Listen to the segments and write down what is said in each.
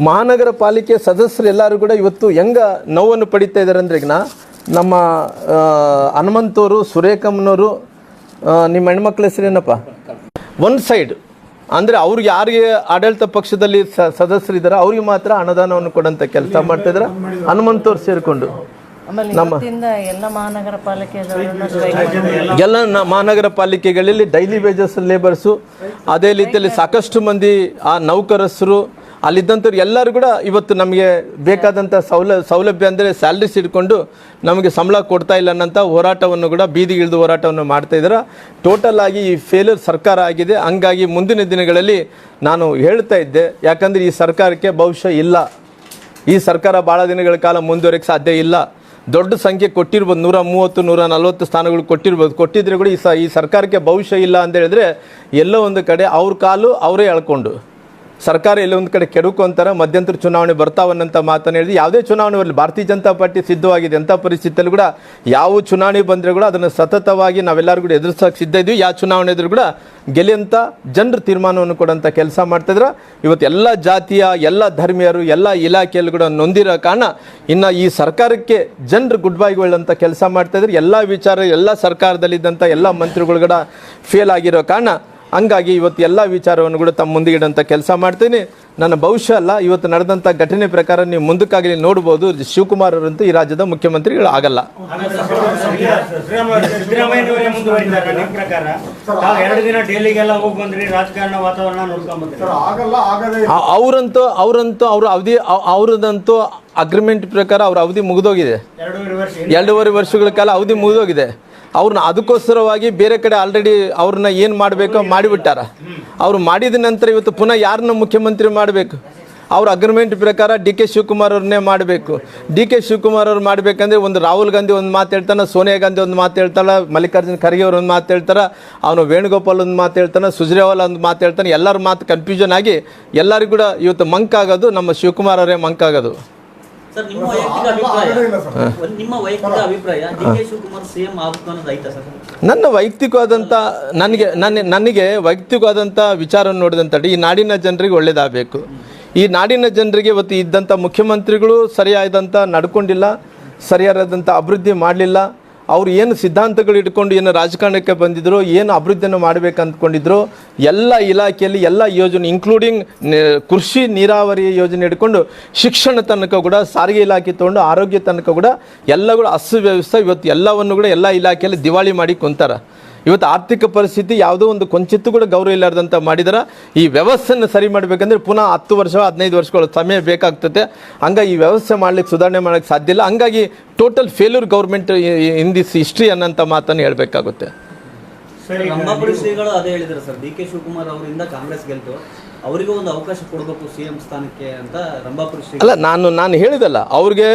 ಮಹಾನಗರ ಪಾಲಿಕೆ ಸದಸ್ಯರು ಎಲ್ಲರೂ ಕೂಡ ಇವತ್ತು ಹೆಂಗ ನೋವನ್ನು ಪಡಿತಾ ಇದ್ದಾರೆ ಅಂದ್ರೆ ಈಗ ನಮ್ಮ ಹನುಮಂತವರು ಸುರೇಖಮ್ಮನವರು ನಿಮ್ಮ ಹೆಣ್ಮಕ್ಳ ಹೆಸರೇನಪ್ಪ ಒನ್ ಸೈಡ್ ಅಂದರೆ ಅವ್ರಿಗೆ ಯಾರಿಗೆ ಆಡಳಿತ ಪಕ್ಷದಲ್ಲಿ ಸ ಸದಸ್ಯರಿದ್ದಾರೆ ಅವ್ರಿಗೆ ಮಾತ್ರ ಅನುದಾನವನ್ನು ಕೊಡೋಂಥ ಕೆಲಸ ಮಾಡ್ತಾ ಇದ್ದಾರೆ ಹನುಮಂತವ್ರು ಸೇರಿಕೊಂಡು. ನಮ್ಮ ಮಹಾನಗರ ಪಾಲಿಕೆ ಎಲ್ಲ ಮಹಾನಗರ ಪಾಲಿಕೆಗಳಲ್ಲಿ ಡೈಲಿ ವೇಜಸ್ ಲೇಬರ್ಸು ಅದೇ ರೀತಿಯಲ್ಲಿ ಸಾಕಷ್ಟು ಮಂದಿ ಆ ನೌಕರಸ್ಥರು ಅಲ್ಲಿದ್ದಂಥವ್ರು ಎಲ್ಲರೂ ಕೂಡ ಇವತ್ತು ನಮಗೆ ಬೇಕಾದಂಥ ಸೌಲ, ಸೌಲಭ್ಯ ಅಂದರೆ ಸ್ಯಾಲ್ರೀಸ್ ಇಟ್ಕೊಂಡು ನಮಗೆ ಸಂಬಳ ಕೊಡ್ತಾ ಇಲ್ಲ ಅನ್ನೋಂಥ ಹೋರಾಟವನ್ನು ಕೂಡ ಬೀದಿಗಿಳಿದು ಹೋರಾಟವನ್ನು ಮಾಡ್ತಾ ಇದ್ದಾರೆ. ಟೋಟಲ್ ಆಗಿ ಈ ಫೇಲ್ಯೂರ್ ಸರ್ಕಾರ ಆಗಿದೆ. ಹಂಗಾಗಿ ಮುಂದಿನ ದಿನಗಳಲ್ಲಿ ನಾನು ಹೇಳ್ತಾ ಇದ್ದೆ, ಯಾಕಂದರೆ ಈ ಸರ್ಕಾರಕ್ಕೆ ಭವಿಷ್ಯ ಇಲ್ಲ. ಈ ಸರ್ಕಾರ ಭಾಳ ದಿನಗಳ ಕಾಲ ಮುಂದುವರೆಕ್ಕೆ ಸಾಧ್ಯ ಇಲ್ಲ. ದೊಡ್ಡ ಸಂಖ್ಯೆ ಕೊಟ್ಟಿರ್ಬೋದು, ನೂರ ಮೂವತ್ತು, ನೂರ ನಲ್ವತ್ತು ಸ್ಥಾನಗಳು ಕೊಟ್ಟಿರ್ಬೋದು. ಕೊಟ್ಟಿದ್ರೆ ಕೂಡ ಈ ಸ, ಈ ಸರ್ಕಾರಕ್ಕೆ ಭವಿಷ್ಯ ಇಲ್ಲ ಅಂತ ಹೇಳಿದ್ರೆ ಎಲ್ಲೋ ಒಂದು ಕಡೆ ಅವ್ರ ಕಾಲು ಅವರೇ ಎಳ್ಕೊಂಡು. ಸರ್ಕಾರ ಎಲ್ಲೊಂದು ಕಡೆ ಕೆಡುಕು ಅಂತಾರೆ ಮಧ್ಯಂತರ ಚುನಾವಣೆ ಬರ್ತಾವನ್ನಂತ ಮಾತನ್ನು ಹೇಳಿದ್ರೆ ಯಾವುದೇ ಚುನಾವಣೆ ಬರಲಿ ಭಾರತೀಯ ಜನತಾ ಪಾರ್ಟಿ ಸಿದ್ಧವಾಗಿದೆ ಅಂಥ ಪರಿಸ್ಥಿತಿಯಲ್ಲಿ ಕೂಡ ಯಾವ ಚುನಾವಣೆ ಬಂದರೆ ಕೂಡ ಅದನ್ನು ಸತತವಾಗಿ ನಾವೆಲ್ಲರೂ ಕೂಡ ಎದುರಿಸೋಕೆ ಸಿದ್ಧ ಇದ್ವಿ ಯಾವ ಚುನಾವಣೆ ಎದುರು ಕೂಡ ಗೆಲ್ಲಿಯಂಥ ಜನರು ತೀರ್ಮಾನವನ್ನು ಕೊಡೋಂಥ ಕೆಲಸ ಮಾಡ್ತಿದ್ರು ಇವತ್ತು ಎಲ್ಲ ಜಾತಿಯ, ಎಲ್ಲ ಧರ್ಮೀಯರು, ಎಲ್ಲ ಇಲಾಖೆಯಲ್ಲೂ ಕೂಡ ನೊಂದಿರೋ ಕಾರಣ ಇನ್ನು ಈ ಸರ್ಕಾರಕ್ಕೆ ಜನರು ಗುಡ್ ಬೈ ಹೇಳೋಂಥ ಕೆಲಸ ಮಾಡ್ತಾಯಿದ್ರು ಎಲ್ಲ ವಿಚಾರ, ಎಲ್ಲ ಸರ್ಕಾರದಲ್ಲಿದ್ದಂಥ ಎಲ್ಲ ಮಂತ್ರಿಗಳು ಕೂಡ ಫೇಲ್ ಆಗಿರೋ ಕಾರಣ ಹಂಗಾಗಿ ಇವತ್ತು ಎಲ್ಲ ವಿಚಾರವನ್ನು ಕೂಡ ತಮ್ಮ ಮುಂದೆ ಇಡೋಂಥ ಕೆಲಸ ಮಾಡ್ತೀನಿ. ನನ್ನ ಭವಿಷ್ಯ ಅಲ್ಲ ಇವತ್ತು ನಡೆದಂಥ ಘಟನೆ ಪ್ರಕಾರ ನೀವು ಮುಂದಕ್ಕಾಗಲಿ ನೋಡ್ಬೋದು. ಶಿವಕುಮಾರ್ ಅವರಂತೂ ಈ ರಾಜ್ಯದ ಮುಖ್ಯಮಂತ್ರಿಗಳು ಆಗಲ್ಲ. ಅವರಂತೂ ಅವರಂತೂ ಅವ್ರ ಅವಧಿ ಅವ್- ಅವ್ರದಂತೂ ಅಗ್ರಿಮೆಂಟ್ ಪ್ರಕಾರ ಅವ್ರ ಅವಧಿ ಮುಗಿದೋಗಿದೆ. ಎರಡೂವರೆ ವರ್ಷಗಳ ಕಾಲ ಅವಧಿ ಮುಗಿದೋಗಿದೆ. ಅವ್ರನ್ನ ಅದಕ್ಕೋಸ್ಕರವಾಗಿ ಬೇರೆ ಕಡೆ ಆಲ್ರೆಡಿ ಅವ್ರನ್ನ ಏನು ಮಾಡಬೇಕೋ ಮಾಡಿಬಿಟ್ಟಾರ. ಅವ್ರು ಮಾಡಿದ ನಂತರ ಇವತ್ತು ಪುನಃ ಯಾರನ್ನ ಮುಖ್ಯಮಂತ್ರಿ ಮಾಡಬೇಕು? ಅವ್ರ ಅಗ್ರಿಮೆಂಟ್ ಪ್ರಕಾರ ಡಿ ಕೆ ಶಿವಕುಮಾರ್ ಅವ್ರನ್ನೇ ಮಾಡಬೇಕು. ಡಿ ಕೆ ಶಿವಕುಮಾರ್ ಅವ್ರು ಮಾಡಬೇಕಂದ್ರೆ ಒಂದು ರಾಹುಲ್ ಗಾಂಧಿ ಒಂದು ಮಾತು ಹೇಳ್ತಾನೆ, ಸೋನಿಯಾ ಗಾಂಧಿ ಒಂದು ಮಾತು ಹೇಳ್ತಾಳೆ, ಮಲ್ಲಿಕಾರ್ಜುನ ಖರ್ಗೆ ಅವ್ರು ಒಂದು ಮಾತು ಹೇಳ್ತಾರೆ, ಅವನು ವೇಣುಗೋಪಾಲ್ ಒಂದು ಮಾತು ಹೇಳ್ತಾನೆ, ಸುಜ್ರೇವಾಲ್ ಒಂದು ಮಾತು ಹೇಳ್ತಾನೆ, ಎಲ್ಲರ ಮಾತು ಕನ್ಫ್ಯೂಷನ್ ಆಗಿ ಎಲ್ಲರಿಗೂ ಕೂಡ ಇವತ್ತು ಮಂಕ್ ಆಗೋದು ನಮ್ಮ ಶಿವಕುಮಾರ್ ಅವರೇ ಮಂಕ್ ಆಗೋದು ಸರ್ ನಿಮ್ಮ ವೈಯಕ್ತಿಕ ಅಭಿಪ್ರಾಯ? ನಿಮ್ಮ ವೈಯಕ್ತಿಕ ಅಭಿಪ್ರಾಯ ಡಿ ಕೆ ಶಿವಕುಮಾರ್ ಸಿಎಂ ಆಗಬೇಕು ಅನ್ನೋದು ಐತಾ ಸರ್? ನನ್ನ ವೈಯಕ್ತಿಕವಾದಂಥ ನನಗೆ ನನ್ನ ನನಗೆ ವೈಯಕ್ತಿಕವಾದಂಥ ವಿಚಾರವನ್ನು ನೋಡಿದಂಥ ಈ ನಾಡಿನ ಜನರಿಗೆ ಒಳ್ಳೇದಾಗಬೇಕು. ಈ ನಾಡಿನ ಜನರಿಗೆ ಇವತ್ತು ಇದ್ದಂಥ ಮುಖ್ಯಮಂತ್ರಿಗಳು ಸರಿಯಾದಂಥ ನಡ್ಕೊಂಡಿಲ್ಲ ಸರಿಯಾದಂಥ ಅಭಿವೃದ್ಧಿ ಮಾಡಲಿಲ್ಲ. ಅವ್ರು ಏನು ಸಿದ್ಧಾಂತಗಳು ಇಟ್ಕೊಂಡು ಏನು ರಾಜಕಾರಣಕ್ಕೆ ಬಂದಿದ್ರು, ಏನು ಅಭಿವೃದ್ಧಿಯನ್ನು ಮಾಡಬೇಕು ಅಂದ್ಕೊಂಡಿದ್ರು ಎಲ್ಲ ಇಲಾಖೆಯಲ್ಲಿ ಎಲ್ಲ ಯೋಜನೆ ಇನ್ಕ್ಲೂಡಿಂಗ್ ಕೃಷಿ ನೀರಾವರಿ ಯೋಜನೆ ಇಟ್ಕೊಂಡು ಶಿಕ್ಷಣ ತನಕ ಕೂಡ, ಸಾರಿಗೆ ಇಲಾಖೆ ತೊಗೊಂಡು ಆರೋಗ್ಯ ತನಕ ಕೂಡ ಎಲ್ಲ ಕೂಡ ಅಸ್ತವ್ಯವಸ್ಥೆ ಇವತ್ತು ಎಲ್ಲವನ್ನು ಕೂಡ ಎಲ್ಲ ಇಲಾಖೆಯಲ್ಲಿ ದಿವಾಳಿ ಮಾಡಿ ಕುಂತಾರ. ಇವತ್ತು ಆರ್ಥಿಕ ಪರಿಸ್ಥಿತಿ ಯಾವುದೋ ಒಂದು ಕೊಂಚಿತ್ತು ಕೂಡ ಗೌರವ ಇಲ್ಲಾರ್ದಂತ ಮಾಡಿದಾರ. ಈ ವ್ಯವಸ್ಥೆಯನ್ನು ಸರಿ ಮಾಡಬೇಕಂದ್ರೆ ಪುನಃ ಹತ್ತು ವರ್ಷ ಹದಿನೈದು ವರ್ಷಗಳ ಸಮಯ ಬೇಕಾಗ್ತದೆ ಹಂಗಾಗಿ ಈ ವ್ಯವಸ್ಥೆ ಮಾಡ್ಲಿಕ್ಕೆ ಸುಧಾರಣೆ ಮಾಡೋಕ್ಕೆ ಸಾಧ್ಯ ಇಲ್ಲ. ಹಂಗಾಗಿ total failure government in this history ಅನ್ನೋಂಥ ಮಾತನ್ನು ಹೇಳಬೇಕಾಗುತ್ತೆ. ಸರಿ ರಂಭಾಪುರಿ ಶ್ರೀಗಳು ಅದೇ ಹೇಳಿದ್ರು ಸರ್. ಡಿ ಕೆ ಶಿವಕುಮಾರ್ ಅವರಿಂದ ಕಾಂಗ್ರೆಸ್ ಗೆಲ್ತು. ಅವರಿಗೂ ಒಂದು ಅವಕಾಶ ಕೊಡಬೇಕು ಸಿಎಂ ಸ್ಥಾನಕ್ಕೆ ಅಂತ ರಂಭಾಪುರಿ ಶ್ರೀ ಅಲ್ಲ ನಾನು ನಾನು ಹೇಳಿದಲ್ಲ ಅವ್ರಿಗೆ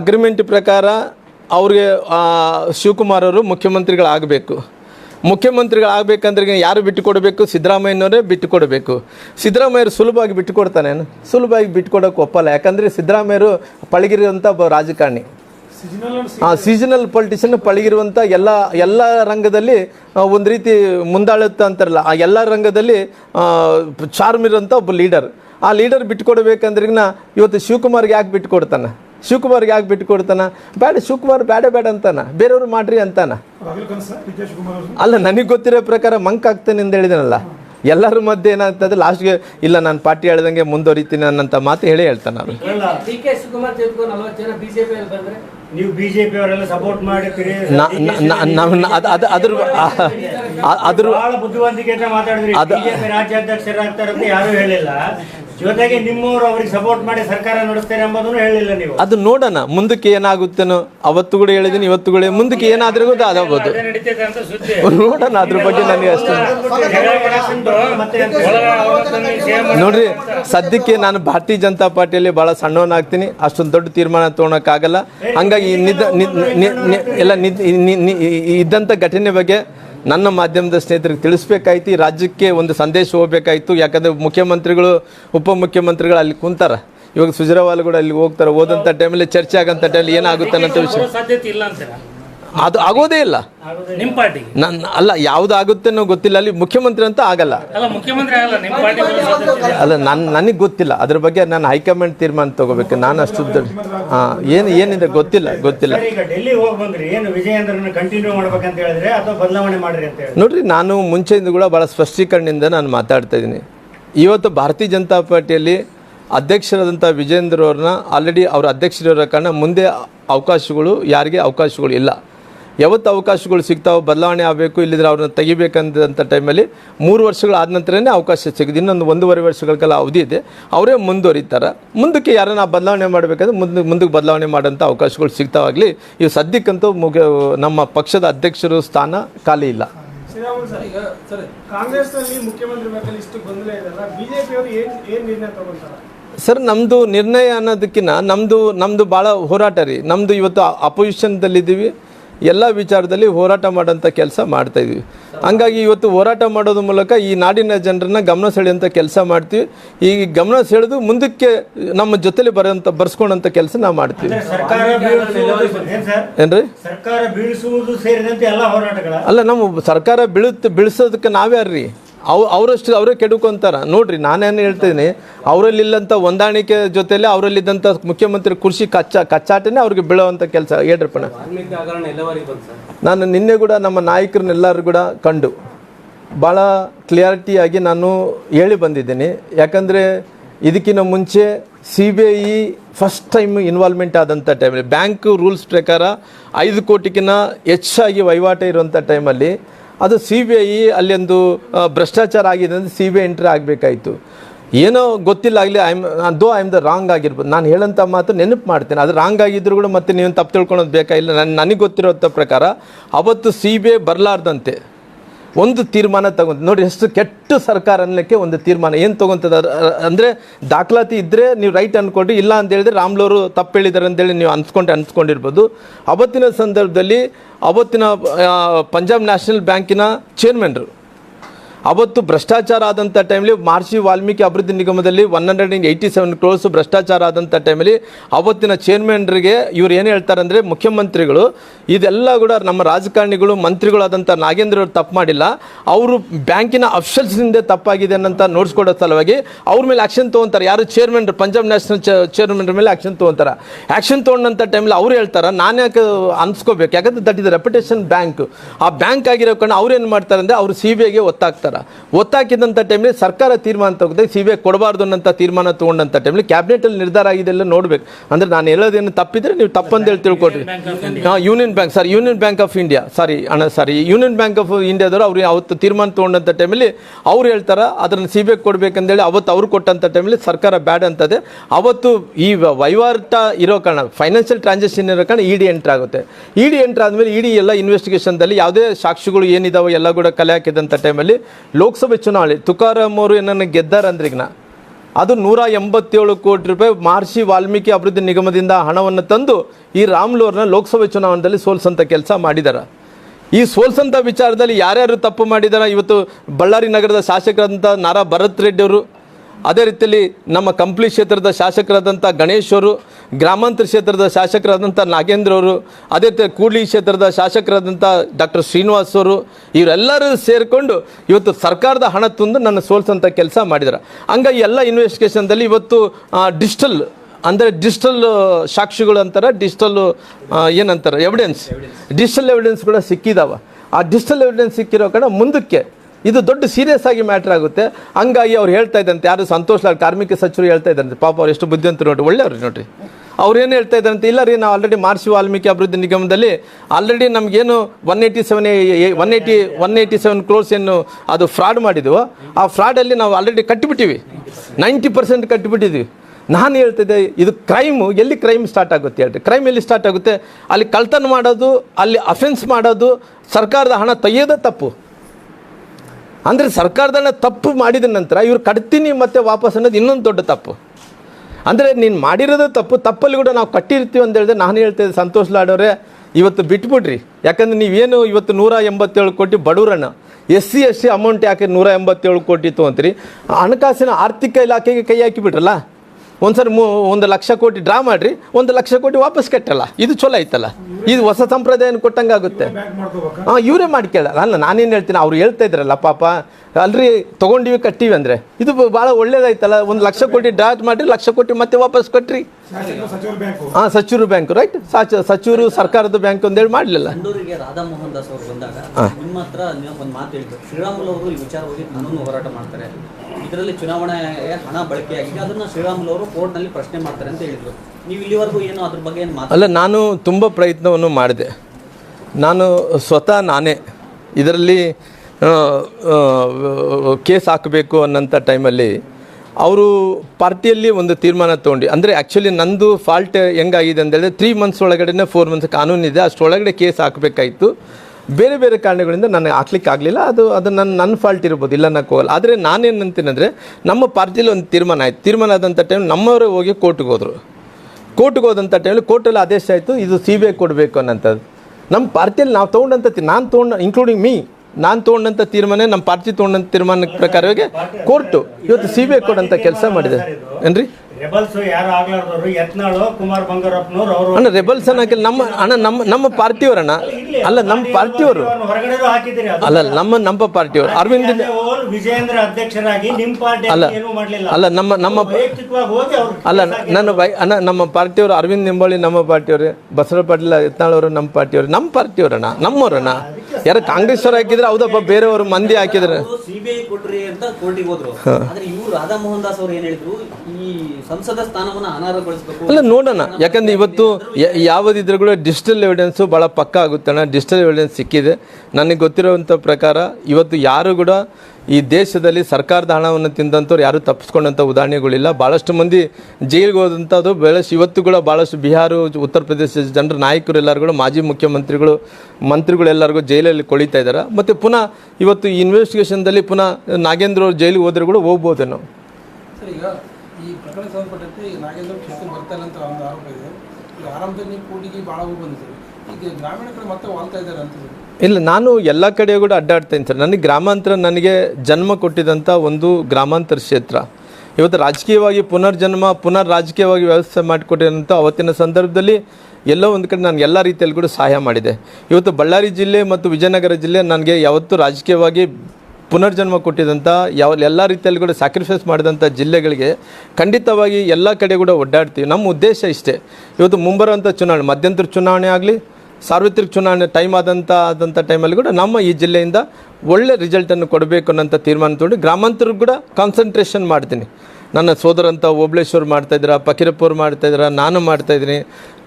ಅಗ್ರಿಮೆಂಟ್ ಪ್ರಕಾರ ಅವ್ರಿಗೆ ಶಿವಕುಮಾರ್ ಅವರು ಮುಖ್ಯಮಂತ್ರಿಗಳಾಗಬೇಕು. ಮುಖ್ಯಮಂತ್ರಿಗಳಾಗಬೇಕಂದ್ರೆ ಯಾರು ಬಿಟ್ಟು ಕೊಡಬೇಕು? ಸಿದ್ದರಾಮಯ್ಯನವರೇ ಬಿಟ್ಟು ಕೊಡಬೇಕು. ಸಿದ್ದರಾಮಯ್ಯರು ಸುಲಭವಾಗಿ ಬಿಟ್ಟು ಕೊಡ್ತಾನೇನು ಸುಲಭವಾಗಿ ಬಿಟ್ಟು ಕೊಡೋಕೆ ಒಪ್ಪಲ್ಲ. ಯಾಕಂದರೆ ಸಿದ್ದರಾಮಯ್ಯರು ಪಳಗಿರುವಂಥ ಒಬ್ಬ ರಾಜಕಾರಣಿ. ಆ ಸೀಸನಲ್ ಪೊಲಿಟಿಷನ್ ಪಳಗಿರುವಂಥ ಎಲ್ಲ ಎಲ್ಲ ರಂಗದಲ್ಲಿ ಒಂದು ರೀತಿ ಮುಂದಾಳುತ್ತ ಅಂತಾರಲ್ಲ, ಆ ಎಲ್ಲ ರಂಗದಲ್ಲಿ ಚಾರ್ಮ್ ಇರೋಂಥ ಒಬ್ಬ ಲೀಡರ್ ಆ ಲೀಡರ್ ಬಿಟ್ಕೊಡ್ಬೇಕಂದ್ರಿಗಿನ ಇವತ್ತು ಶಿವಕುಮಾರ್ಗೆ ಯಾಕೆ ಬಿಟ್ಕೊಡ್ತಾನೆ ಶಿವಕುಮಾರ್ಗೆ ಯಾಕೆ ಬಿಟ್ಟು ಕೊಡ್ತಾನ? ಬೇಡ ಶಿವಕುಮಾರ್ ಬೇಡ ಬೇಡ ಅಂತಾನ. ಬೇರೆಯವ್ರು ಮಾಡ್ರಿ ಅಂತಾನ. ಅಲ್ಲ ನನಗೆ ಗೊತ್ತಿರೋ ಪ್ರಕಾರ ಮಂಕ್ ಆಗ್ತಾನೆ ಅಂತ ಹೇಳಿದನಲ್ಲ. ಎಲ್ಲರ ಮಧ್ಯೆ ಏನಾಗ್ತದೆ? ಲಾಸ್ಟ್ಗೆ ಇಲ್ಲ ನಾನು ಪಾರ್ಟಿ ಹೇಳ್ದಂಗೆ ಮುಂದುವರಿತೀನಿ ಅನ್ನಂತ ಮಾತು ಹೇಳಿ ಹೇಳ್ತಾನೆ ಅವರು ಅದ್ರ ಅದ್ರ ಜೊತೆಗೆ ನಿಮ್ಮವರು ಅವ್ರಿಗೆ ಸಪೋರ್ಟ್ ಮಾಡಿ ಸರ್ಕಾರ ನಡೆಸ್ತಾರೆ ಎಂಬುದನ್ನು ಹೇಳಿಲ್ಲ ನೀವು. ಅದು ನೋಡೋಣ ಮುಂದಕ್ಕೆ ಏನಾಗುತ್ತೇನೋ ಅವತ್ತು ಕೂಡ ಹೇಳಿದ್ದೀನಿ ಇವತ್ತು ಕೂಡ ಮುಂದಕ್ಕೆ ಏನಾದ್ರೂ ಕೂಡ ಅದಾಗ್ಬೋದು ಅದೇ ನಡೀತೈತೆ ಅಂತ ಸುದ್ದಿ. ನೋಡೋಣ ಅದ್ರ ಬಗ್ಗೆ ನನಗೆ ಅಷ್ಟು ಜಗಳ ಮಾಡಕೊಂಡು ಒಳಗ ಅವ್ರನ್ನ ಸೇಮ್ ನೋಡ್ರಿ ಸದ್ಯಕ್ಕೆ ನಾನು ಭಾರತೀಯ ಜನತಾ ಪಾರ್ಟಿಯಲ್ಲಿ ಭಾಳ ಸಣ್ಣವನಾಗ್ತೀನಿ ಅಷ್ಟೊಂದು ದೊಡ್ಡ ತೀರ್ಮಾನ ತೊಗೊಳಕ್ಕಾಗಲ್ಲ. ಹಂಗಾಗಿ ನಿದ ನಿ- ನಿ- ನಿ- ಎಲ್ಲ ನಿದ್- ನಿ- ನಿ- ಇದ್ದಂಥ ಘಟನೆ ಬಗ್ಗೆ ನನ್ನ ಮಾಧ್ಯಮದ ಸ್ನೇಹಿತರಿಗೆ ತಿಳಿಸ್ಬೇಕಾಯ್ತು ಈ ರಾಜ್ಯಕ್ಕೆ ಒಂದು ಸಂದೇಶ ಹೋಗ್ಬೇಕಾಯ್ತು. ಯಾಕಂದ್ರೆ ಮುಖ್ಯಮಂತ್ರಿಗಳು ಉಪಮುಖ್ಯಮಂತ್ರಿಗಳು ಅಲ್ಲಿ ಕುಂತಾರ. ಇವಾಗ ಸುಜರವಾಲ್ ಕೂಡ ಅಲ್ಲಿ ಹೋಗ್ತಾರೆ. ಹೋದಂಥ ಟೈಮಲ್ಲಿ ಚರ್ಚೆ ಆಗಂಥ ಟೈಮಲ್ಲಿ ಏನಾಗುತ್ತೆ ಅನ್ನೋ ವಿಷಯ. ಸಾಧ್ಯತೆ ಇಲ್ಲ ಅಂತೀರಾ? ಅದು ಆಗೋದೇ ಇಲ್ಲ. ನಿಮ್ಮ ಪಾರ್ಟಿ ನನ್ನ ಅಲ್ಲ ಯಾವ್ದಾಗುತ್ತೆ ಅನ್ನೋ ಗೊತ್ತಿಲ್ಲ. ಅಲ್ಲಿ ಮುಖ್ಯಮಂತ್ರಿ ಅಂತ ಆಗಲ್ಲ. ಅಲ್ಲ ಮುಖ್ಯಮಂತ್ರಿ ಆಗಲ್ಲ ಪಾರ್ಟಿ. ಅಲ್ಲ ನನಗೆ ಗೊತ್ತಿಲ್ಲ. ಅದ್ರ ಬಗ್ಗೆ ನಾನು ಹೈಕಮಾಂಡ್ ತೀರ್ಮಾನ ತಗೋಬೇಕು. ನಾನು ಅಷ್ಟು ಹಾಂ ಏನು ಏನಿದೆ ಗೊತ್ತಿಲ್ಲ ಗೊತ್ತಿಲ್ಲ. ಡೆಲ್ಲಿ ಹೋಗಿ ಬಂದ್ರಿ. ಏನು ವಿಜಯೇಂದ್ರನ ಕಂಟಿನ್ಯೂ ಮಾಡ್ಬೇಕಂತ ಹೇಳಿದ್ರೆ ಅಥವಾ ಬದಲಾವಣೆ ಮಾಡ್ರಿ ಅಂತ ಹೇಳಿ? ನೋಡ್ರಿ ನಾನು ಮುಂಚೆಯಿಂದ ಕೂಡ ಭಾಳ ಸ್ಪಷ್ಟೀಕರಣದಿಂದ ನಾನು ಮಾತಾಡ್ತಾ ಇದ್ದೀನಿ. ಇವತ್ತು ಭಾರತೀಯ ಜನತಾ ಪಾರ್ಟಿಯಲ್ಲಿ ಅಧ್ಯಕ್ಷರಾದಂಥ ವಿಜೇಂದ್ರ ಅವ್ರನ್ನ ಆಲ್ರೆಡಿ ಅವರ ಅಧ್ಯಕ್ಷರಿರೋ ಕಾರಣ ಮುಂದೆ ಅವಕಾಶಗಳು ಯಾರಿಗೆ ಅವಕಾಶಗಳು ಇಲ್ಲ. ಯಾವತ್ತು ಅವಕಾಶಗಳು ಸಿಗ್ತಾವೆ ಬದಲಾವಣೆ ಆಗಬೇಕು ಇಲ್ಲಿದ್ರೆ ಅವ್ರನ್ನ ತೆಗಿಬೇಕಂತ ಟೈಮಲ್ಲಿ ಮೂರು ವರ್ಷಗಳಾದ ಆದ ನಂತರನೇ ಅವಕಾಶ ಸಿಗುತ್ತೆ ಇನ್ನೊಂದು ಒಂದೂವರೆ ವರ್ಷಗಳ ಕಾಲ ಅವಧಿ ಇದೆ. ಅವರೇ ಮುಂದುವರಿತಾರೆ. ಮುಂದಕ್ಕೆ ಯಾರನ್ನ ಬದಲಾವಣೆ ಮಾಡಬೇಕಾದ್ರೆ ಮುಂದೆ ಮುಂದಕ್ಕೆ ಬದಲಾವಣೆ ಮಾಡೋಂಥ ಅವಕಾಶಗಳು ಸಿಗ್ತಾವಾಗಲಿ ಇವು ಸದ್ಯಕ್ಕಂತೂ ಮುಗ ನಮ್ಮ ಪಕ್ಷದ ಅಧ್ಯಕ್ಷರು ಸ್ಥಾನ ಖಾಲಿ ಇಲ್ಲ. ಸರ್ ನಮ್ಮದು ನಿರ್ಣಯ ಅನ್ನೋದಕ್ಕಿಂತ ನಮ್ಮದು ನಮ್ಮದು ಭಾಳ ಹೋರಾಟ ರೀ. ನಮ್ಮದು ಇವತ್ತು ಅಪೋಸಿಷನ್ದಲ್ಲಿದ್ದೀವಿ. ಎಲ್ಲ ವಿಚಾರದಲ್ಲಿ ಹೋರಾಟ ಮಾಡೋಂಥ ಕೆಲಸ ಮಾಡ್ತಾ ಹಾಗಾಗಿ ಹಂಗಾಗಿ ಇವತ್ತು ಹೋರಾಟ ಮಾಡೋದ್ರ ಮೂಲಕ ಈ ನಾಡಿನ ಜನರನ್ನ ಗಮನ ಸೆಳೆಯುವಂಥ ಕೆಲಸ ಮಾಡ್ತೀವಿ. ಈ ಗಮನ ಸೆಳೆದು ಮುಂದಕ್ಕೆ ನಮ್ಮ ಜೊತೆಲಿ ಬರೋಂಥ ಬರ್ಸ್ಕೊಳ್ಳೋಂಥ ಕೆಲಸ ನಾವು ಮಾಡ್ತೀವಿ. ಏನ್ರಿ? ಸರ್ಕಾರ ಬೀಳಿಸುವುದು ಸೇರಿದಂತೆ ಎಲ್ಲ ಹೋರಾಟಗಳ ಅಲ್ಲ ನಮ್ಮ ಸರ್ಕಾರ ಬೀಳುತ್ತೆ ಬೀಳಿಸೋದಕ್ಕೆ ನಾವ್ಯಾರ್ರಿ ಅವ್ ಅವರಷ್ಟು ಅವರೇ ಕೆಡುಕೊಂತಾರ. ನೋಡ್ರಿ ನಾನೇನು ಹೇಳ್ತೀನಿ ಅವರಲ್ಲಿಲ್ಲಂಥ ಹೊಂದಾಣಿಕೆ ಜೊತೆಲೆ ಅವರಲ್ಲಿದ್ದಂಥ ಮುಖ್ಯಮಂತ್ರಿ ಕೃಷಿ ಕಚ್ಚಾ ಕಚ್ಚಾಟನೆ ಅವ್ರಿಗೆ ಬೀಳುವಂಥ ಕೆಲಸ ಹೇಳ್ರಪ್ಪಣ ನಾನು ನಿನ್ನೆ ಕೂಡ ನಮ್ಮ ನಾಯಕರನ್ನೆಲ್ಲರೂ ಕೂಡ ಕಂಡು. ಭಾಳ ಕ್ಲಿಯಾರಿಟಿಯಾಗಿ ನಾನು ಹೇಳಿ ಬಂದಿದ್ದೀನಿ. ಯಾಕಂದರೆ ಇದಕ್ಕಿಂತ ಮುಂಚೆ C B I first time involvement ಆದಂಥ ಟೈಮಲ್ಲಿ ಬ್ಯಾಂಕ್ ರೂಲ್ಸ್ ಪ್ರಕಾರ ಐದು ಕೋಟಿಗಿನ್ನ ಹೆಚ್ಚಾಗಿ ವಹಿವಾಟ ಇರುವಂಥ ಟೈಮಲ್ಲಿ ಅದು ಸಿ ಬಿ ಐ ಅಲ್ಲಿ ಒಂದು ಭ್ರಷ್ಟಾಚಾರ ಆಗಿದೆ ಅಂದರೆ ಸಿ ಬಿ ಐ ಎಂಟ್ರಿ ಆಗಬೇಕಾಯಿತು. ಏನೋ ಗೊತ್ತಿಲ್ಲ, ಆಗಲಿ I am though I am the wrong ಆಗಿರ್ಬೋದು. ನಾನು ಹೇಳೋಂಥ ಮಾತು ನೆನಪು ಮಾಡ್ತೇನೆ. ಅದು ರಾಂಗ್ ಆಗಿದ್ರು ಕೂಡ ಮತ್ತೆ ನೀವು ತಪ್ಪು ತಿಳ್ಕೊಳೋದು ಬೇಕಾಗಿಲ್ಲ ನನ್ನ ನನಗೆ ಗೊತ್ತಿರೋಂಥ ಪ್ರಕಾರ, ಅವತ್ತು ಸಿ ಬಿ ಐ ಬರಲಾರ್ದಂತೆ. ಒಂದು ತೀರ್ಮಾನ ತಗೊಂತ ನೋಡಿ ಎಷ್ಟು ಕೆಟ್ಟ ಸರ್ಕಾರ ಅನ್ನಲಿಕ್ಕೆ ಒಂದು ತೀರ್ಮಾನ. ಏನು ತಗೊಂತದ? ಅಂದರೆ ದಾಖಲಾತಿ ಇದ್ದರೆ ನೀವು ರೈಟ್ ಅಂದ್ಕೊಂಡ್ರಿ ಇಲ್ಲ ಅಂತ ಹೇಳಿದ್ರೆ ರಾಮ್ಲವರು ತಪ್ಪು ಹೇಳಿದ್ದಾರೆ ಅಂತೇಳಿ ನೀವು ಅನ್ಸ್ಕೊಂಡು ಅನ್ಸ್ಕೊಂಡಿರ್ಬೋದು. ಅವತ್ತಿನ ಸಂದರ್ಭದಲ್ಲಿ, ಅವತ್ತಿನ ಪಂಜಾಬ್ ನ್ಯಾಷನಲ್ ಬ್ಯಾಂಕಿನ ಚೇರ್ಮನ್ರು ಅವತ್ತು ಭ್ರಷ್ಟಾಚಾರ ಆದಂಥ ಟೈಮಲ್ಲಿ ಮಹರ್ಷಿ ವಾಲ್ಮೀಕಿ ಅಭಿವೃದ್ಧಿ ನಿಗಮದಲ್ಲಿ one hundred and eighty seven crores ಭ್ರಷ್ಟಾಚಾರ ಆದಂಥ ಟೈಮಲ್ಲಿ ಅವತ್ತಿನ ಚೇರ್ಮನ್ರಿಗೆ ಇವ್ರು ಏನು ಹೇಳ್ತಾರೆ ಅಂದರೆ ಮುಖ್ಯಮಂತ್ರಿಗಳು, ಇದೆಲ್ಲ ಕೂಡ ನಮ್ಮ ರಾಜಕಾರಣಿಗಳು ಮಂತ್ರಿಗಳಾದಂಥ ನಾಗೇಂದ್ರ ಅವರು ತಪ್ಪು ಮಾಡಿಲ್ಲ. ಅವರು ಬ್ಯಾಂಕಿನ ಅಫಿಷಿಯಲ್ಸ್ನಿಂದ ತಪ್ಪಾಗಿದೆ ಅನ್ನಂತ ನೋಡಿಸ್ಕೊಡೋ ಸಲುವಾಗಿ ಅವ್ರ ಮೇಲೆ ಆ್ಯಕ್ಷನ್ ತೊಗೊತಾರೆ. ಯಾರು ಚೇರ್ಮನ್ ಪಂಜಾಬ್ ನ್ಯಾಷನಲ್ ಚೇರ್ಮನ್ ಮೇಲೆ ಆ್ಯಕ್ಷನ್ ತೊಗೊತಾರೆ. ಆ್ಯಕ್ಷನ್ ತೊಗೊಂಡಂಥ ಟೈಮಲ್ಲಿ ಅವ್ರು ಹೇಳ್ತಾರೆ, ನಾನು ಯಾಕೆ ಅನ್ಸ್ಕೋಬೇಕು? ಯಾಕಂದ್ರೆ ದಟ್ ಇಸ್ ರೆಪ್ಯುಟೇಷನ್ ಬ್ಯಾಂಕ್ ಆ ಬ್ಯಾಂಕ್ ಆಗಿರೋ ಕಾರಣ ಅವ್ರು ಏನು ಮಾಡ್ತಾರೆ ಅಂದರೆ ಅವರು ಸಿ ಬಿ ಐಗೆ ಒತ್ತಾಕ್ತಾರೆ ಒತ್ತಾಕಿದಂಥ ಟೈಮಲ್ಲಿ ಸರ್ಕಾರ ತೀರ್ಮಾನ ತಗೋದೆ ಸಿ ಬಿ ಐ ಕೊಡಬಾರ್ದು ಅನ್ನೋಂಥ ತೀರ್ಮಾನ ತೊಗೊಂಡಂಥ ಟೈಮಲ್ಲಿ ಕ್ಯಾಬಿನೆಟಲ್ಲಿ ನಿರ್ಧಾರ ಆಗಿದೆ ಎಲ್ಲ ನೋಡಬೇಕು. ಅಂದರೆ ನಾನು ಹೇಳೋದೇನು ತಪ್ಪಿದ್ರೆ ನೀವು ತಪ್ಪಂದೇಳಿ ತಿಳ್ಕೊಡ್ರಿ ಹಾಂ Union Bank sir Union Bank of India sorry ಅಣ್ಣ ಸಾರಿ ಯೂನಿಯನ್ ಬ್ಯಾಂಕ್ ಆಫ್ ಇಂಡಿಯಾದವರು ಅವ್ರಿಗೆ ಅವತ್ತು ತೀರ್ಮಾನ ತೊಗೊಂಡಂಥ ಟೈಮಲ್ಲಿ ಅವ್ರು ಹೇಳ್ತಾರೆ, ಅದನ್ನು ಸಿ ಬಿ ಐ ಕೊಡಬೇಕಂದೇಳಿ ಅವತ್ತು ಅವ್ರು ಕೊಟ್ಟಂಥ ಟೈಮಲ್ಲಿ ಸರ್ಕಾರ ಬ್ಯಾಡ್ ಅಂತದೆ. ಅವತ್ತು ಈ ವಹಿವಾಟ ಇರೋ ಕಾರಣ ಫೈನಾನ್ಷಿಯಲ್ ಟ್ರಾನ್ಸಾಕ್ಷನ್ ಇರೋ ಕಾರಣ ಇ ಡಿ ಎಂಟ್ರ್ ಆಗುತ್ತೆ. ಇ ಡಿ ಎಂಟ್ರ್ ಆದಮೇಲೆ ಇ ಡಿ ಎಲ್ಲ ಇನ್ವೆಸ್ಟಿಗೇಷನ್ದಲ್ಲಿ ಯಾವುದೇ ಸಾಕ್ಷಿಗಳು ಏನಿದಾವೆ ಎಲ್ಲ ಕೂಡ ಕಲೆ ಹಾಕಿದಂಥ ಟೈಮಲ್ಲಿ ಲೋಕಸಭೆ ಚುನಾವಣೆ, ತುಕಾರಾಮ್ ಅವರು ಏನನ್ನು ಈಗ ಅದು ನೂರ ಎಂಬತ್ತೇಳು ಕೋಟಿ ರೂಪಾಯಿ ಮಹರ್ಷಿ ವಾಲ್ಮೀಕಿ ಅಭಿವೃದ್ಧಿ ನಿಗಮದಿಂದ ಹಣವನ್ನು ತಂದು ಈ ರಾಮ್ಲೂರ್ನ ಲೋಕಸಭೆ ಚುನಾವಣೆಯಲ್ಲಿ ಸೋಲ್ಸಂಥ ಕೆಲಸ ಮಾಡಿದ್ದಾರೆ ಈ ಸೋಲ್ಸಂಥ ವಿಚಾರದಲ್ಲಿ ಯಾರ್ಯಾರು ತಪ್ಪು ಮಾಡಿದಾರ? ಇವತ್ತು ಬಳ್ಳಾರಿ ನಗರದ ಶಾಸಕರಾದಂಥ ನಾರಾ ಭರತ್ ರೆಡ್ಡಿ ಅವರು, ಅದೇ ರೀತಿಯಲ್ಲಿ ನಮ್ಮ ಕಂಪ್ಲಿ ಕ್ಷೇತ್ರದ ಶಾಸಕರಾದಂಥ ಗಣೇಶ್ ಅವರು ಗ್ರಾಮಾಂತರ ಕ್ಷೇತ್ರದ ಶಾಸಕರಾದಂಥ ನಾಗೇಂದ್ರ ಅವರು, ಅದೇ ರೀತಿ ಕೂಡ್ಲಿ ಕ್ಷೇತ್ರದ ಶಾಸಕರಾದಂಥ ಡಾಕ್ಟರ್ ಶ್ರೀನಿವಾಸ್ ಅವರು, ಇವರೆಲ್ಲರೂ ಸೇರಿಕೊಂಡು ಇವತ್ತು ಸರ್ಕಾರದ ಹಣ ತಂದು ನನ್ನ ಸೋಲ್ಸೋಂಥ ಕೆಲಸ ಮಾಡಿದ್ರು. ಹಂಗಾಗಿ ಎಲ್ಲ ಇನ್ವೆಸ್ಟಿಗೇಷನ್ದಲ್ಲಿ ಇವತ್ತು ಡಿಜಿಟಲ್ ಅಂದರೆ ಡಿಜಿಟಲ್ ಸಾಕ್ಷಿಗಳು ಅಂತಾರೆ ಡಿಜಿಟಲ್ ಏನಂತಾರೆ ಎವಿಡೆನ್ಸ್ ಡಿಜಿಟಲ್ ಎವಿಡೆನ್ಸ್ ಕೂಡ ಸಿಕ್ಕಿದಾವೆ. ಆ ಡಿಜಿಟಲ್ ಎವಿಡೆನ್ಸ್ ಸಿಕ್ಕಿರೋ ಕಡೆ ಮುಂದಕ್ಕೆ ಇದು ದೊಡ್ಡ ಸೀರಿಯಸ್ ಆಗಿ ಮ್ಯಾಟ್ರ್ ಆಗುತ್ತೆ. ಹಂಗಾಗಿ ಅವ್ರು ಹೇಳ್ತಾ ಇದ್ದಂತೆ, ಯಾರು ಸಂತೋಷ್ ಕಾರ್ಮಿಕ ಸಚಿವರು ಹೇಳ್ತಾ ಇದ್ದಂತೆ ಪಾಪ ಅವ್ರು ಎಷ್ಟು ಬುದ್ಧಿವಂತರು ನೋಡಿ ಒಳ್ಳೆಯವ್ರಿ ನೋಡ್ರಿ. ಅವ್ರು ಏನು ಹೇಳ್ತಾ ಅಂತ ಇಲ್ಲ ರೀ, ನಾವು ಆಲ್ರೆಡಿ ಮಹರ್ಷಿ ವಾಲ್ಮೀಕಿ ಅಭಿವೃದ್ಧಿ ನಿಗಮದಲ್ಲಿ ಆಲ್ರೆಡಿ ನಮಗೇನು one eighty seven one eighty one eighty seven crores ಏನು ಅದು ಫ್ರಾಡ್ ಮಾಡಿದ್ವು. ಆ ಫ್ರಾಡಲ್ಲಿ ನಾವು ಆಲ್ರೆಡಿ ಕಟ್ಟಿಬಿಟ್ಟಿವಿ. ನೈಂಟಿ ಪರ್ಸೆಂಟ್ ಕಟ್ಟಿಬಿಟ್ಟಿದ್ವಿ. ನಾನು ಹೇಳ್ತಿದ್ದೆ ಇದು ಕ್ರೈಮು ಎಲ್ಲಿ ಕ್ರೈಮ್ ಸ್ಟಾರ್ಟ್ ಆಗುತ್ತೆ ಹೇಳ್ರಿ? ಕ್ರೈಮ್ ಎಲ್ಲಿ ಸ್ಟಾರ್ಟ್ ಆಗುತ್ತೆ? ಅಲ್ಲಿ ಕಳ್ತನ ಮಾಡೋದು, ಅಲ್ಲಿ ಅಫೆನ್ಸ್ ಮಾಡೋದು, ಸರ್ಕಾರದ ಹಣ ತೆಗೆಯೋದೇ ತಪ್ಪು. ಅಂದರೆ ಸರ್ಕಾರದನ್ನ ತಪ್ಪು ಮಾಡಿದ ನಂತರ ಇವರು ಕಟ್ತೀನಿ ಮತ್ತೆ ವಾಪಸ್ ಅನ್ನೋದು ಇನ್ನೊಂದು ದೊಡ್ಡ ತಪ್ಪು. ಅಂದರೆ ನೀನು ಮಾಡಿರೋದು ತಪ್ಪು, ತಪ್ಪಲ್ಲಿ ಕೂಡ ನಾವು ಕಟ್ಟಿರ್ತೀವಿ ಅಂತ ಹೇಳಿದ್ರೆ ನಾನು ಹೇಳ್ತೇನೆ ಸಂತೋಷ್ ಲಾಡೋರೆ, ಇವತ್ತು ಬಿಟ್ಬಿಡ್ರಿ. ಯಾಕಂದ್ರೆ ನೀವೇನು ಇವತ್ತು ನೂರ ಎಂಬತ್ತೇಳು ಕೋಟಿ ಬಡವರನ್ನ S C S C amount ಯಾಕೆ ನೂರ ಎಂಬತ್ತೇಳು ಕೋಟಿ ತೊಗೊಂತೀರಿ? ಹಣಕಾಸಿನ ಆರ್ಥಿಕ ಇಲಾಖೆಗೆ ಕೈ ಹಾಕಿಬಿಟ್ರಲ್ಲ? ಒಂದು ಸರಿ ಮೂ ಒಂದು ಲಕ್ಷ ಕೋಟಿ ಡ್ರಾ ಮಾಡಿರಿ, ಒಂದು ಲಕ್ಷ ಕೋಟಿ ವಾಪಸ್ ಕಟ್ಟಲ್ಲ. ಇದು ಚಲೋ ಐತಲ್ಲ ಇದು ಹೊಸ ಸಂಪ್ರದಾಯನ ಕೊಟ್ಟಂಗೆ ಆಗುತ್ತೆ. ಹಾಂ ಇವರೇ ಮಾಡ್ಕೊಳ್ಳ ಅಲ್ಲ ನಾನೇನು ಹೇಳ್ತೀನಿ ಅವ್ರು ಹೇಳ್ತಾ ಇದ್ರಲ್ಲ ಪಾಪ. ಅಲ್ರಿ ತೊಗೊಂಡಿವಿ ಕಟ್ಟಿವಿ ಅಂದರೆ. ಇದು ಭಾಳ ಒಳ್ಳೇದಾಯ್ತಲ್ಲ ಒಂದು ಲಕ್ಷ ಕೋಟಿ ಡ್ರಾಟ್ ಮಾಡಿ ಲಕ್ಷ ಕೋಟಿ ಮತ್ತೆ ವಾಪಸ್ ಕೊಟ್ರಿ. ಹಾಂ ಸಚಿವರು ಬ್ಯಾಂಕ್ ರೈಟ್ ಸಚಿವರು ಸರ್ಕಾರದ ಬ್ಯಾಂಕ್ ಅಂತೇಳಿ ಮಾಡಲಿಲ್ಲ. ಮಂಡೂರಿಗೆ ರಾಧಾ ಮೋಹನ್ ದಾಸ್ ಅವರು ಬಂದಾಗ ನಿಮ್ಮ ಹತ್ರ ನೀವು ಒಂದು ಮಾತು ಹೇಳಿದ್ರು ಶ್ರೀರಾಮುಲು ಅವರು ಈ ವಿಚಾರವಾಗಿ ಕಾನೂನು ಹೋರಾಟ ಮಾಡ್ತಾರೆ. ಇದರಲ್ಲಿ ಚುನಾವಣೆ ಹಣ ಬಳಕೆಯಾಗಿದೆ ಅದನ್ನು ಶ್ರೀರಾಮುಲು ಅವರು ಕೋರ್ಟ್ನಲ್ಲಿ ಪ್ರಶ್ನೆ ಮಾಡ್ತಾರೆ ಅಂತ ಹೇಳಿದ್ರು. ಅಲ್ಲ, ನಾನು ತುಂಬ ಪ್ರಯತ್ನವನ್ನು ಮಾಡಿದೆ. ನಾನು ಸ್ವತಃ ನಾನೇ. ಇದರಲ್ಲಿ ಕೇಸ್ ಹಾಕಬೇಕು ಅನ್ನೋಂಥ ಟೈಮಲ್ಲಿ ಅವರು ಪಾರ್ಟಿಯಲ್ಲಿ ಒಂದು ತೀರ್ಮಾನ ತೊಗೊಂಡು. ಅಂದರೆ ಆ್ಯಕ್ಚುಲಿ ನಂದು ಫಾಲ್ಟ್ ಹೆಂಗಾಗಿದೆ ಅಂತೇಳಿದ್ರೆ ತ್ರೀ ಮಂತ್ಸ್ ಒಳಗಡೆನೇ ಫೋರ್ ಮಂತ್ಸ್ ಕಾನೂನಿದೆ ಅಷ್ಟರೊಳಗಡೆ ಕೇಸ್ ಹಾಕಬೇಕಾಯಿತು. ಬೇರೆ ಬೇರೆ ಕಾರಣಗಳಿಂದ ನನಗೆ ಹಾಕ್ಲಿಕ್ಕೆ ಆಗಲಿಲ್ಲ. ಅದು ಅದು ನನ್ನ ನನ್ನ ಫಾಲ್ಟ್ ಇರ್ಬೋದು, ಇಲ್ಲ ನಾನು ಹೋಗಲ್ಲ. ಆದರೆ ನಾನೇನು ಅಂತೀನಂದರೆ ನಮ್ಮ ಪಾರ್ಟಿಯಲ್ಲಿ ಒಂದು ತೀರ್ಮಾನ ಆಯ್ತು. ತೀರ್ಮಾನ ಆದಂಥ ಟೈಮ್ ನಮ್ಮವರೇ ಹೋಗಿ ಕೋರ್ಟ್ಗೆ ಹೋದರು. ಕೋರ್ಟ್ಗೆ ಹೋದಂಥ ಟೈಮಲ್ಲಿ ಕೋರ್ಟಲ್ಲಿ ಆದೇಶ ಆಯಿತು, ಇದು ಸಿ ಬಿ ಐ ಕೊಡಬೇಕು ಅನ್ನೋಂಥದ್ದು. ನಮ್ಮ ಪಾರ್ಟಿಯಲ್ಲಿ ನಾವು ತೊಗೊಂಡಂಥ ನಾನು ತೊಗೊಂಡು ಇನ್ಕ್ಲೂಡಿಂಗ್ ಮೀ ನಾನು ತೊಗೊಂಡಂಥ ತೀರ್ಮಾನ ನಮ್ಮ ಪಾರ್ಟಿ ತೊಗೊಂಡಂಥ ತೀರ್ಮಾನದ ಪ್ರಕಾರವಾಗಿ ಕೋರ್ಟು ಇವತ್ತು ಸಿ ಬಿ ಐ ಕೊಡೋಂಥ ಕೆಲಸ ಮಾಡಿದೆ. ಏನ್ರಿ? ರೆಬಲ್ಸ್ ಯಾರು ಆಗ್ಲಾರ್ದವ್ರು? ಯತ್ನಾಳು ಕುಮಾರ್ ಬಂಗಾರಪ್ಪನವ್ರು ಅವರು ಅಣ್ಣ ರೆಬಲ್ಸ್ ನಮ್ಮ ಅಣ್ಣ ನಮ್ಮ ನಮ್ಮ ಪಾರ್ಟಿಯವರಣ್ಣ ಅಲ್ಲ ನಮ್ಮ ಪಾರ್ಟಿಯವರು. ಹೊರಗಡೆ ಹಾಕಿದಿರಿ ಅದು ಅಲ್ಲ ನಮ್ಮ ನಮ್ಮ ಪಾರ್ಟಿಯವರು. ಅರವಿಂದ್ ಓಲ್ ವಿಜಯೇಂದ್ರ ಅಧ್ಯಕ್ಷರಾಗಿ ನಿಮ್ ಪಾರ್ಟಿ ಅಲ್ಲ ಏನು ಮಾಡ್ಲಿಲ್ಲ. ಅಲ್ಲ ನಮ್ಮ ನಮ್ಮ ವೈಯಕ್ತಿಕವಾಗಿ ಹೋಗಿ ಅವ್ರು ಅಲ್ಲ ನನ್ನ ಬೈ ಅಣ್ಣ ನಮ್ಮ ಪಾರ್ಟಿಯವರು ಅರವಿಂದ್ ನಿಂಬಾಳಿ ನಮ್ಮ ಪಾರ್ಟಿಯವ್ರೆ. ಬಸವರಾಜ ಪಾಟೀಲ್ ಯತ್ನಾಳವರು ನಮ್ಮ ಪಾರ್ಟಿಯವರು. ನಮ್ಮ ಪಾರ್ಟಿಯವರಣ್ಣ ನಮ್ಮವರಣ್ಣ ಯಾರು ಕಾಂಗ್ರೆಸ್ ಅವ್ರು ಹಾಕಿದ್ರೆ ಹೌದಪ್ಪ ಬೇರೆಯವರು ಮಂದಿ ಹಾಕಿದ್ರೆ. ಸಿಬಿಐ ಕೊಟ್ರಿ ಅಂತ ಕೋರ್ಟಿಗೆ ಹೋದ್ರು. ಆದ್ರೆ ಇವ್ರು ರಾಧಾ ಮೋಹನ್ ದಾಸ್ ಅವ್ರು ಏನ್ ಹೇಳಿದ್ರು? ಈ ಸಂಸದ ಸ್ಥಾನವನ್ನ ಅನಾರೋಗ್ಯ ಅಲ್ಲ ನೋಡೋಣ. ಯಾಕಂದ್ರೆ ಇವತ್ತು ಯಾವ್ದಿದ್ರು ಕೂಡ ಡಿಜಿಟಲ್ ಎವಿಡೆನ್ಸ್ ಬಹಳ ಪಕ್ಕ ಆಗುತ್ತಣ್ಣ ಡಿಜಿಟಲ್ ಎವಿಡೆನ್ಸ್ ಸಿಕ್ಕಿದೆ. ನನಗೆ ಗೊತ್ತಿರುವಂಥ ಪ್ರಕಾರ ಇವತ್ತು ಯಾರು ಕೂಡ ಈ ದೇಶದಲ್ಲಿ ಸರ್ಕಾರದ ಹಣವನ್ನು ತಿಂದಂಥವ್ರು ಯಾರೂ ತಪ್ಪಿಸ್ಕೊಂಡಂಥ ಉದಾಹರಣೆಗಳಿಲ್ಲ. ಭಾಳಷ್ಟು ಮಂದಿ ಜೈಲಿಗೆ ಹೋದಂಥದ್ದು ಭಾಳಷ್ಟು ಇವತ್ತು ಕೂಡ ಭಾಳಷ್ಟು ಬಿಹಾರ, ಉತ್ತರ ಪ್ರದೇಶ ಜನರ, ನಾಯಕರು ಎಲ್ಲರೂ ಕೂಡ ಮಾಜಿ ಮುಖ್ಯಮಂತ್ರಿಗಳು, ಮಂತ್ರಿಗಳು ಎಲ್ಲರಿಗೂ ಜೈಲಲ್ಲಿ ಕೊಳಿತಾ ಇದ್ದಾರೆ. ಮತ್ತು ಪುನಃ ಇವತ್ತು ಈ ಇನ್ವೆಸ್ಟಿಗೇಷನ್ದಲ್ಲಿ ಪುನಃ ನಾಗೇಂದ್ರ ಅವರು ಜೈಲಿಗೆ ಹೋದ್ರೆ ಕೂಡ ಹೋಗ್ಬೋದೇನೋ? ಸರ್, ಈಗ ಈ ಪ್ರಕರಣ ಸಂಬಂಧಪಟ್ಟಂತೆ ನಾಗೇಂದ್ರ ಕ್ಷೇತ್ರ ಬರ್ತಾರೆ ಅಂತ ಒಂದು ಆರೋಪ ಇದೆ. ಆರಂಭದಲ್ಲಿ ನೀವು ಕೂಡಿಗೆ ಭಾಳ ಹೋಗಿ ಬಂದಿದೆ. ಈಗ ಗ್ರಾಮೀಣ ಕಡೆ ಮತ್ತೆ ವಾಲ್ತಾ ಇದ್ದಾರೆ ಅಂತ ಇಲ್ಲ, ನಾನು ಎಲ್ಲ ಕಡೆ ಕೂಡ ಅಡ್ಡಾಡ್ತೇನೆ ಸರ್. ನನಗೆ ಗ್ರಾಮಾಂತರ ನನಗೆ ಜನ್ಮ ಕೊಟ್ಟಿದಂಥ ಒಂದು ಗ್ರಾಮಾಂತರ ಕ್ಷೇತ್ರ. ಇವತ್ತು ರಾಜಕೀಯವಾಗಿ ಪುನರ್ಜನ್ಮ ಪುನರ್ ರಾಜಕೀಯವಾಗಿ ವ್ಯವಸ್ಥೆ ಮಾಡಿಕೊಟ್ಟಿರೋಂಥ ಅವತ್ತಿನ ಸಂದರ್ಭದಲ್ಲಿ ಎಲ್ಲೋ ಒಂದು ಕಡೆ ನಾನು ಎಲ್ಲ ರೀತಿಯಲ್ಲಿ ಕೂಡ ಸಹಾಯ ಮಾಡಿದೆ. ಇವತ್ತು ಬಳ್ಳಾರಿ ಜಿಲ್ಲೆ ಮತ್ತು ವಿಜಯನಗರ ಜಿಲ್ಲೆ ನನಗೆ ಯಾವತ್ತೂ ರಾಜಕೀಯವಾಗಿ ಪುನರ್ಜನ್ಮ ಕೊಟ್ಟಿದಂಥ ಯಾವ ಎಲ್ಲ ರೀತಿಯಲ್ಲಿ ಕೂಡ ಸ್ಯಾಕ್ರಿಫೈಸ್ ಮಾಡಿದಂಥ ಜಿಲ್ಲೆಗಳಿಗೆ ಖಂಡಿತವಾಗಿ ಎಲ್ಲ ಕಡೆ ಕೂಡ ಒಡ್ಡಾಡ್ತೀವಿ. ನಮ್ಮ ಉದ್ದೇಶ ಇಷ್ಟೇ. ಇವತ್ತು ಮುಂಬರುವಂಥ ಚುನಾವಣೆ, ಮಧ್ಯಂತರ ಚುನಾವಣೆ ಆಗಲಿ ಸಾರ್ವತ್ರಿಕ ಚುನಾವಣೆ ಟೈಮ್ ಆದಂಥ ಆದಂಥ ಟೈಮಲ್ಲಿ ಕೂಡ ನಮ್ಮ ಈ ಜಿಲ್ಲೆಯಿಂದ ಒಳ್ಳೆ ರಿಸಲ್ಟನ್ನು ಕೊಡಬೇಕು ಅನ್ನೋಂಥ ತೀರ್ಮಾನ ತೊಗೊಂಡು ಗ್ರಾಮಾಂತರ ಕೂಡ ಕಾನ್ಸಂಟ್ರೇಷನ್ ಮಾಡ್ತೀನಿ. ನನ್ನ ಸೋದರಂತ ಓಬಳೇಶ್ವರ್ ಮಾಡ್ತಾಯಿದ್ದೀರಾ ಫಕೀರಪ್ಪವ್ರು ಮಾಡ್ತಾಯಿದ್ದೀರಾ ನಾನು ಮಾಡ್ತಾಯಿದ್ದೀನಿ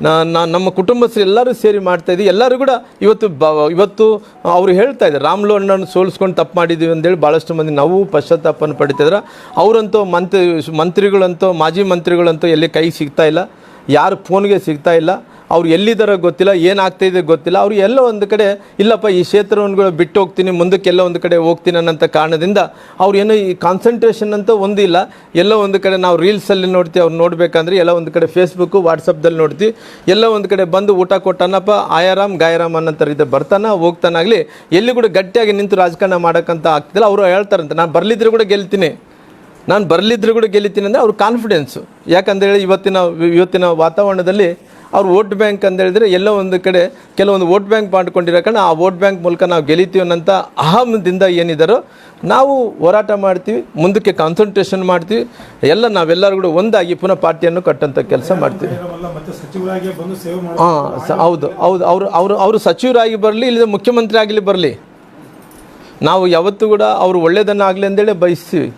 ನಾ ನಮ್ಮ ಕುಟುಂಬಸ್ಥರು ಎಲ್ಲರೂ ಸೇರಿ ಮಾಡ್ತಾಯಿದ್ದೀವಿ ಎಲ್ಲರೂ ಕೂಡ ಇವತ್ತು ಬ, ಇವತ್ತು ಅವರು ಹೇಳ್ತಾ ಇದ್ದಾರೆ, ರಾಮ್ಲು ಅಣ್ಣನ ಸೋಲಿಸ್ಕೊಂಡು ತಪ್ಪು ಮಾಡಿದ್ದೀವಿ ಅಂತೇಳಿ ಭಾಳಷ್ಟು ಮಂದಿ ನಾವು ಪಶ್ಚಾತ್ತಾಪನ ಪಡಿತಿದ್ರೆ. ಅವರಂತೂ ಮಂತ್ರಿ, ಮಂತ್ರಿಗಳಂತೂ, ಮಾಜಿ ಮಂತ್ರಿಗಳಂತೂ ಎಲ್ಲಿ ಕೈ ಸಿಗ್ತಾಯಿಲ್ಲ ಯಾರು ಫೋನ್ಗೆ ಸಿಗ್ತಾ ಇಲ್ಲ. ಅವ್ರು ಎಲ್ಲಿದ್ದಾರೋ ಗೊತ್ತಿಲ್ಲ ಏನಾಗ್ತಾಯಿದೆ ಗೊತ್ತಿಲ್ಲ. ಅವ್ರು ಎಲ್ಲೋ ಒಂದು ಕಡೆ, ಇಲ್ಲಪ್ಪ, ಈ ಕ್ಷೇತ್ರವನ್ನು ಬಿಟ್ಟು ಹೋಗ್ತೀನಿ, ಮುಂದಕ್ಕೆ ಎಲ್ಲೋ ಒಂದು ಕಡೆ ಹೋಗ್ತೀನಿ ಅನ್ನೋಂಥ ಕಾರಣದಿಂದ ಅವ್ರು ಏನೋ ಈ ಕಾನ್ಸಂಟ್ರೇಷನ್ ಅಂತ ಒಂದಿಲ್ಲ ಎಲ್ಲೋ ಒಂದು ಕಡೆ ನಾವು ರೀಲ್ಸಲ್ಲಿ ನೋಡ್ತೀವಿ, ಅವ್ರು ನೋಡಬೇಕಂದ್ರೆ ಎಲ್ಲ ಒಂದು ಕಡೆ ಫೇಸ್ಬುಕ್ಕು ವಾಟ್ಸಪ್ದಲ್ಲಿ ನೋಡ್ತೀವಿ. ಎಲ್ಲ ಒಂದು ಕಡೆ ಬಂದು ಊಟ ಕೊಟ್ಟನಪ್ಪ ಆಯಾರಾಮ್ ಗಾಯರಾಮ್ ಅನ್ನೋ ಇದೆ ಬರ್ತಾನ ಹೋಗ್ತಾನಾಗಲಿ ಎಲ್ಲಿ ಕೂಡ ಗಟ್ಟಿಯಾಗಿ ನಿಂತು ರಾಜಕಾರಣ ಮಾಡೋಕ್ಕಂತ ಆಗ್ತಿಲ್ಲ ಅವರು ಹೇಳ್ತಾರಂತೆ, ನಾನು ಬರಲಿದ್ರು ಕೂಡ ಗೆಲ್ತೀನಿ. ನಾನು ಬರಲಿದ್ರು ಕೂಡ ಗೆಲ್ತೀನಿ ಅಂದರೆ ಅವ್ರ ಕಾನ್ಫಿಡೆನ್ಸು ಯಾಕಂದೇಳಿ ಇವತ್ತಿನ ಇವತ್ತಿನ ವಾತಾವರಣದಲ್ಲಿ ಅವ್ರು ವೋಟ್ ಬ್ಯಾಂಕ್ ಅಂತ ಹೇಳಿದ್ರೆ ಎಲ್ಲೋ ಒಂದು ಕಡೆ ಕೆಲವೊಂದು ವೋಟ್ ಬ್ಯಾಂಕ್ ಮಾಡ್ಕೊಂಡಿರೋ ಕಾರಣ ಆ ವೋಟ್ ಬ್ಯಾಂಕ್ ಮೂಲಕ ನಾವು ಗೆಲಿತೀವಿ ಅನ್ನೋಂಥ ಅಹಮದಿಂದ ಏನಿದ್ದಾರೋ ನಾವು ಹೋರಾಟ ಮಾಡ್ತೀವಿ, ಮುಂದಕ್ಕೆ ಕಾನ್ಸಂಟ್ರೇಷನ್ ಮಾಡ್ತೀವಿ, ಎಲ್ಲ ನಾವೆಲ್ಲರೂ ಕೂಡ ಒಂದಾಗಿ ಪುನಃ ಪಾರ್ಟಿಯನ್ನು ಕಟ್ಟಂಥ ಕೆಲಸ ಮಾಡ್ತೀವಿ. ಹಾಂ ಹೌದು ಹೌದು, ಅವರು ಅವರು ಅವರು ಸಚಿವರಾಗಿ ಬರಲಿ ಇಲ್ಲದೆ ಮುಖ್ಯಮಂತ್ರಿ ಆಗಲಿ ಬರಲಿ. ನಾವು ಯಾವತ್ತೂ ಕೂಡ ಅವರು ಒಳ್ಳೆಯದನ್ನು ಆಗಲಿ ಅಂತೇಳಿ ಬಯಸ್ತೀವಿ.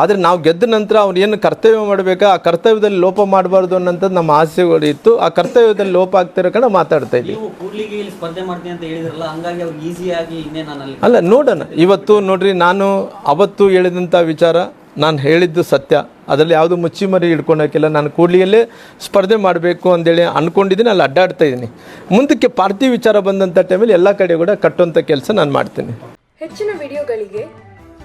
ಆದರೆ ನಾವು ಗೆದ್ದ ನಂತರ ಅವ್ರು ಏನು ಕರ್ತವ್ಯ ಮಾಡಬೇಕು? ಆ ಕರ್ತವ್ಯದಲ್ಲಿ ಲೋಪ ಮಾಡಬಾರ್ದು ಅನ್ನೋಂಥದ್ದು ನಮ್ಮ ಆಸೆಗಳು ಇತ್ತು. ಆ ಕರ್ತವ್ಯದಲ್ಲಿ ಲೋಪ ಆಗ್ತಿರೋ ಕಡೆ ಮಾತಾಡ್ತಾ ಇದ್ದೀವಿ ನೀವು ಕೂಡ್ಲಿಗೆ ಸ್ಪರ್ಧೆ ಮಾಡ್ತೀನಿ ಅಂತ ಹೇಳಿದ್ರಲ್ಲ ಹಂಗಾಗಿ ಅವ್ರು ಈಸಿಯಾಗಿ ಇನ್ನೇ ನಾನು ಅಲ್ಲಿ ಅಲ್ಲ ನೋಡೋಣ. ಇವತ್ತು ನೋಡ್ರಿ ನಾನು ಅವತ್ತು ಹೇಳಿದಂಥ ವಿಚಾರ ನಾನು ಹೇಳಿದ್ದು ಸತ್ಯ. ಅದರಲ್ಲಿ ಯಾವುದು ಮುಚ್ಚಿ ಮರಿ ಹಿಡ್ಕೊಳಕ್ಕಿಲ್ಲ ನಾನು ಕೂಡ್ಲಿಯಲ್ಲೇ ಸ್ಪರ್ಧೆ ಮಾಡಬೇಕು ಅಂತೇಳಿ ಅಂದ್ಕೊಂಡಿದ್ದೀನಿ ಅಲ್ಲಿ ಅಡ್ಡಾಡ್ತಾ ಇದ್ದೀನಿ. ಮುಂದಕ್ಕೆ ಪಾರ್ಟಿ ವಿಚಾರ ಬಂದಂಥ ಟೈಮಲ್ಲಿ ಎಲ್ಲ ಕಡೆ ಕೂಡ ಕಟ್ಟುವಂಥ ಕೆಲಸ ನಾನು ಮಾಡ್ತೀನಿ. ಹೆಚ್ಚಿನ ವಿಡಿಯೋಗಳಿಗೆ